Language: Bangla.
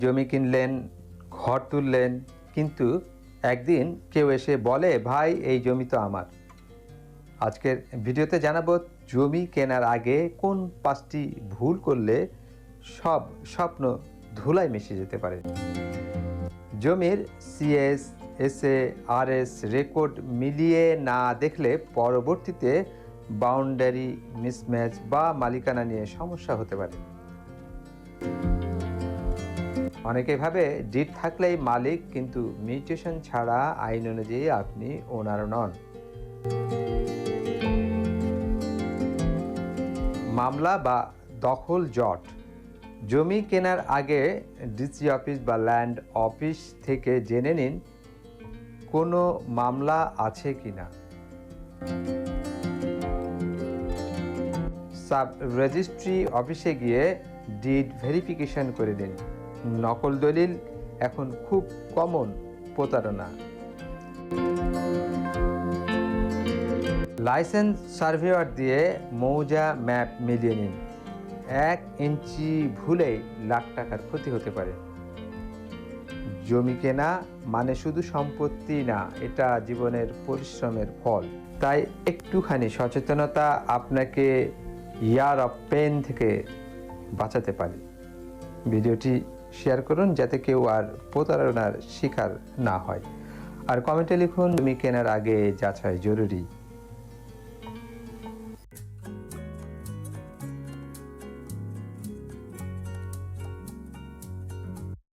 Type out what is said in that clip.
জমি কিনলেন, ঘর তুললেন, কিন্তু একদিন কেউ এসে বলে, ভাই, এই জমি তো আমার। আজকের ভিডিওতে জানাব জমি কেনার আগে কোন পাঁচটি ভুল করলে সব স্বপ্ন ধুলায় মিশে যেতে পারে। জমির সিএস এসএ আরএস রেকর্ড মিলিয়ে না দেখলে পরবর্তীতে বাউন্ডারি মিসম্যাচ বা মালিকানা নিয়ে সমস্যা হতে পারে। অনেকে ভাবে ডিট থাকলেই মালিক, কিন্তু মিউটেশন ছাড়া আইন অনুযায়ী আপনি ওনার নন। মামলা বা দখল জট। জমি কেনার আগে ডিসি অফিস বা ল্যান্ড অফিস থেকে জেনে নিন, কোনো মামলা আছে কি না সাব রেজিস্ট্রি অফিসে গিয়ে ডিড ভেরিফিকেশন করে নিন। নকল দলিল এখন খুব কমন প্রতারণা। লাইসেন্স সার্ভেয়ার দিয়ে মৌজা ম্যাপ মিলিয়ে নিন। এক ইঞ্চি ভুলেই লাখ টাকার ক্ষতি হতে পারে। জমি কেনা মানে শুধু সম্পত্তি না, এটা জীবনের পরিশ্রমের ফল। তাই একটুখানি সচেতনতা আপনাকে ইয়ার অফ পেন থেকে বাঁচাতে পারে। ভিডিওটি শেয়ার করুন যাতে কেউ আর প্রতারণার শিকার না হয়। আর কমেন্টে লিখুন, তুমি কেনার আগে যাচাই জরুরি।